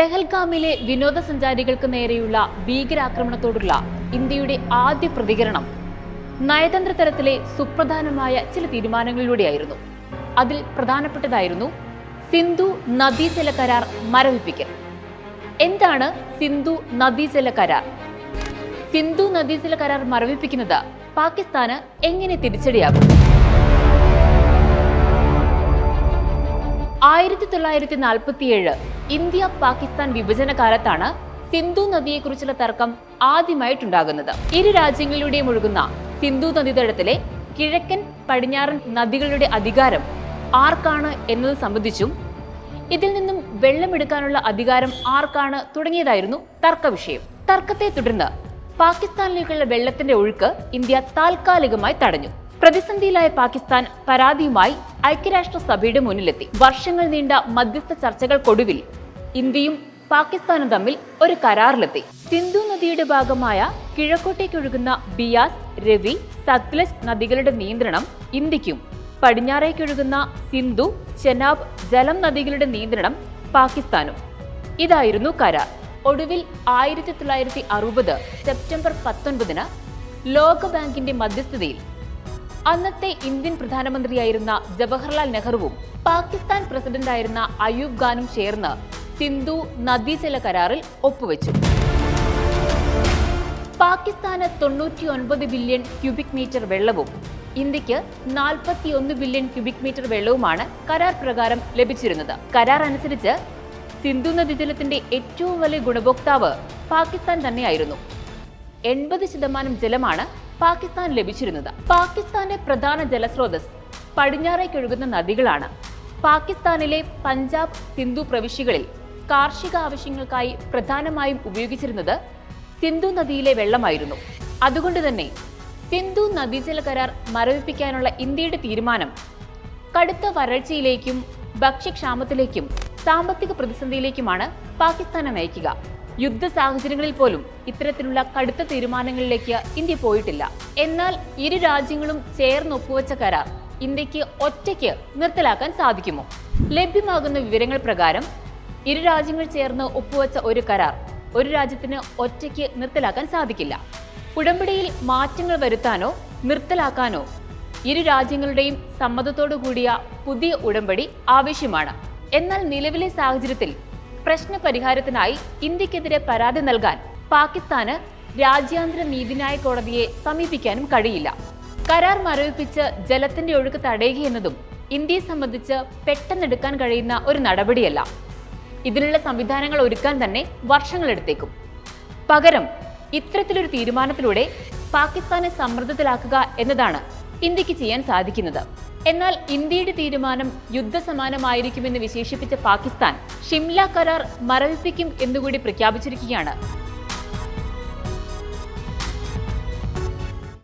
പെഹൽഗാമിലെ വിനോദസഞ്ചാരികൾക്ക് നേരെയുള്ള ഭീകരാക്രമണത്തോടുള്ള ഇന്ത്യയുടെ ആദ്യ പ്രതികരണം നയതന്ത്ര തലത്തിലെ സുപ്രധാനമായ ചില തീരുമാനങ്ങളിലൂടെയായിരുന്നു. അതിൽ പ്രധാനപ്പെട്ടതായിരുന്നു സിന്ധു നദീജല കരാർ മരവിപ്പിക്കൽ. എന്താണ് സിന്ധു നദീജല കരാർ? സിന്ധു നദീജല കരാർ മരവിപ്പിക്കുന്നത് പാകിസ്ഥാന് എങ്ങനെ തിരിച്ചടിയാകും? ആയിരത്തി തൊള്ളായിരത്തി നാൽപ്പത്തിയേഴ് ഇന്ത്യ പാകിസ്ഥാൻ വിഭജന കാലത്താണ് സിന്ധു നദിയെക്കുറിച്ചുള്ള തർക്കം ആദ്യമായിട്ടുണ്ടാകുന്നത്. ഇരു രാജ്യങ്ങളിലൂടെയും ഒഴുകുന്ന സിന്ധു നദീതടത്തിലെ കിഴക്കൻ പടിഞ്ഞാറൻ നദികളുടെ അധികാരം ആർക്കാണ് എന്നത് സംബന്ധിച്ചും ഇതിൽ നിന്നും വെള്ളമെടുക്കാനുള്ള അധികാരം ആർക്കാണ് തുടങ്ങിയതായിരുന്നു തർക്ക വിഷയം തർക്കത്തെ തുടർന്ന് പാകിസ്ഥാനിലേക്കുള്ള വെള്ളത്തിന്റെ ഒഴുക്ക് ഇന്ത്യ താൽക്കാലികമായി തടഞ്ഞു. പ്രതിസന്ധിയിലായ പാകിസ്ഥാൻ പരാതിയുമായി ഐക്യരാഷ്ട്രസഭയുടെ മുന്നിലെത്തി. വർഷങ്ങൾ നീണ്ട മധ്യസ്ഥ ചർച്ചകൾക്കൊടുവിൽ ഇന്ത്യയും പാകിസ്ഥാനും തമ്മിൽ ഒരു കരാറിലെത്തി. സിന്ധു നദിയുടെ ഭാഗമായ കിഴക്കോട്ടേക്കൊഴുകുന്ന ബിയാസ് രവി സത്ലജ് നദികളുടെ നിയന്ത്രണം ഇന്ത്യക്കും. പടിഞ്ഞാറേക്കൊഴുകുന്ന സിന്ധു ചെനാബ് ജലം നദികളുടെ നിയന്ത്രണം പാകിസ്ഥാനും. ഇതായിരുന്നു കരാർ. ഒടുവിൽ ആയിരത്തി തൊള്ളായിരത്തി അറുപത് സെപ്റ്റംബർ പത്തൊൻപതിന് ലോകബാങ്കിന്റെ മധ്യസ്ഥതയിൽ അന്നത്തെ ഇന്ത്യൻ പ്രധാനമന്ത്രിയായിരുന്ന ജവഹർലാൽ നെഹ്റുവും പാകിസ്ഥാൻ പ്രസിഡന്റായിരുന്ന അയൂബ് ഖാനും ചേർന്ന് സിന്ധു നദീജല കരാറിൽ ഒപ്പുവെച്ചു. പാകിസ്ഥാന് തൊണ്ണൂറ്റി ഒൻപത് ബില്യൺ ക്യൂബിക് മീറ്റർ വെള്ളവും ഇന്ത്യയ്ക്ക് നാൽപ്പത്തിയൊന്ന് ബില്യൺ ക്യൂബിക് മീറ്റർ വെള്ളവുമാണ് കരാർ പ്രകാരം ലഭിച്ചിരുന്നത്. കരാർ അനുസരിച്ച് സിന്ധു നദീജലത്തിന്റെ ഏറ്റവും വലിയ ഗുണഭോക്താവ് പാകിസ്ഥാൻ തന്നെയായിരുന്നു. എൺപത് ശതമാനം ജലമാണ് പാകിസ്ഥാൻ ലഭിച്ചിരുന്നത്. പാകിസ്ഥാന്റെ പ്രധാന ജലസ്രോതസ് പടിഞ്ഞാറേക്കൊഴുകുന്ന നദികളാണ്. പാകിസ്ഥാനിലെ പഞ്ചാബ് സിന്ധു പ്രവിശ്യകളിൽ കാർഷിക ആവശ്യങ്ങൾക്കായി പ്രധാനമായും ഉപയോഗിച്ചിരുന്നത് സിന്ധു നദിയിലെ വെള്ളമായിരുന്നു. അതുകൊണ്ട് തന്നെ സിന്ധു നദീജല കരാർ മരവിപ്പിക്കാനുള്ള ഇന്ത്യയുടെ തീരുമാനം കടുത്ത വരൾച്ചയിലേക്കും ഭക്ഷ്യക്ഷാമത്തിലേക്കും സാമ്പത്തിക പ്രതിസന്ധിയിലേക്കുമാണ് പാകിസ്ഥാനെ നയിക്കുക. യുദ്ധ സാഹചര്യങ്ങളിൽ പോലും ഇത്തരത്തിലുള്ള കടുത്ത തീരുമാനങ്ങളിലേക്ക് ഇന്ത്യ പോയിട്ടില്ല. എന്നാൽ ഇരു രാജ്യങ്ങളും ചേർന്ന് ഒപ്പുവെച്ച കരാർ ഇന്ത്യയ്ക്ക് ഒറ്റയ്ക്ക് നിർത്തലാക്കാൻ സാധിക്കുമോ? ലഭ്യമാകുന്ന വിവരങ്ങൾ പ്രകാരം ഇരു രാജ്യങ്ങൾ ചേർന്ന് ഒപ്പുവെച്ച ഒരു കരാർ ഒരു രാജ്യത്തിന് ഒറ്റയ്ക്ക് നിർത്തലാക്കാൻ സാധിക്കില്ല. ഉടമ്പടിയിൽ മാറ്റങ്ങൾ വരുത്താനോ നിർത്തലാക്കാനോ ഇരു രാജ്യങ്ങളുടെയും സമ്മതത്തോടു കൂടിയ പുതിയ ഉടമ്പടി ആവശ്യമാണ്. എന്നാൽ നിലവിലെ സാഹചര്യത്തിൽ പ്രശ്ന പരിഹാരത്തിനായി ഇന്ത്യക്കെതിരെ പരാതി നൽകാൻ പാകിസ്ഥാന് രാജ്യാന്തര നീതിന്യായ കോടതിയെ സമീപിക്കാനും കഴിയില്ല. കരാർ മരവിപ്പിച്ച് ജലത്തിന്റെ ഒഴുക്ക് തടയുകയെന്നതും ഇന്ത്യയെ സംബന്ധിച്ച് പെട്ടെന്നെടുക്കാൻ കഴിയുന്ന ഒരു നടപടിയല്ല. ഇതിനുള്ള സംവിധാനങ്ങൾ ഒരുക്കാൻ തന്നെ വർഷങ്ങളെടുത്തേക്കും. പകരം ഇത്തരത്തിലൊരു തീരുമാനത്തിലൂടെ പാകിസ്ഥാനെ സമ്മർദ്ദത്തിലാക്കുക എന്നതാണ് ഇന്ത്യയ്ക്ക് ചെയ്യാൻ സാധിക്കുന്നത്. എന്നാൽ ഇന്ത്യയുടെ തീരുമാനം യുദ്ധസമാനമായിരിക്കുമെന്ന് വിശേഷിപ്പിച്ച പാകിസ്ഥാൻ ഷിംല കരാർ മരവിപ്പിക്കും എന്നുകൂടി പ്രഖ്യാപിച്ചിരിക്കുകയാണ്.